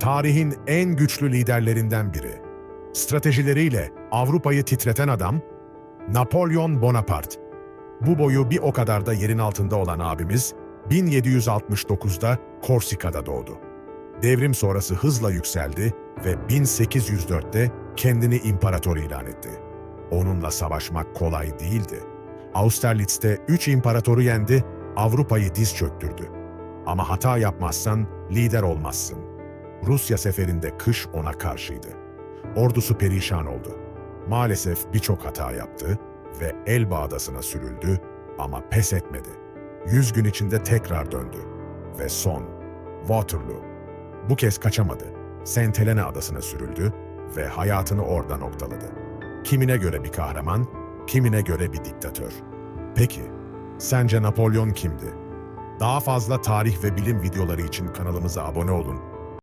Tarihin en güçlü liderlerinden biri. Stratejileriyle Avrupa'yı titreten adam, Napolyon Bonaparte. Bu boyu bir o kadar da yerin altında olan abimiz, 1769'da Korsika'da doğdu. Devrim sonrası hızla yükseldi ve 1804'te kendini imparator ilan etti. Onunla savaşmak kolay değildi. Austerlitz'te 3 imparatoru yendi, Avrupa'yı diz çöktürdü. Ama hata yapmazsan lider olmazsın. Rusya seferinde kış ona karşıydı. Ordusu perişan oldu. Maalesef birçok hata yaptı ve Elba adasına sürüldü ama pes etmedi. Yüz gün içinde tekrar döndü. Ve son, Waterloo. Bu kez kaçamadı. Saint Helena adasına sürüldü ve hayatını orada noktaladı. Kimine göre bir kahraman, kimine göre bir diktatör. Peki, sence Napolyon kimdi? Daha fazla tarih ve bilim videoları için kanalımıza abone olun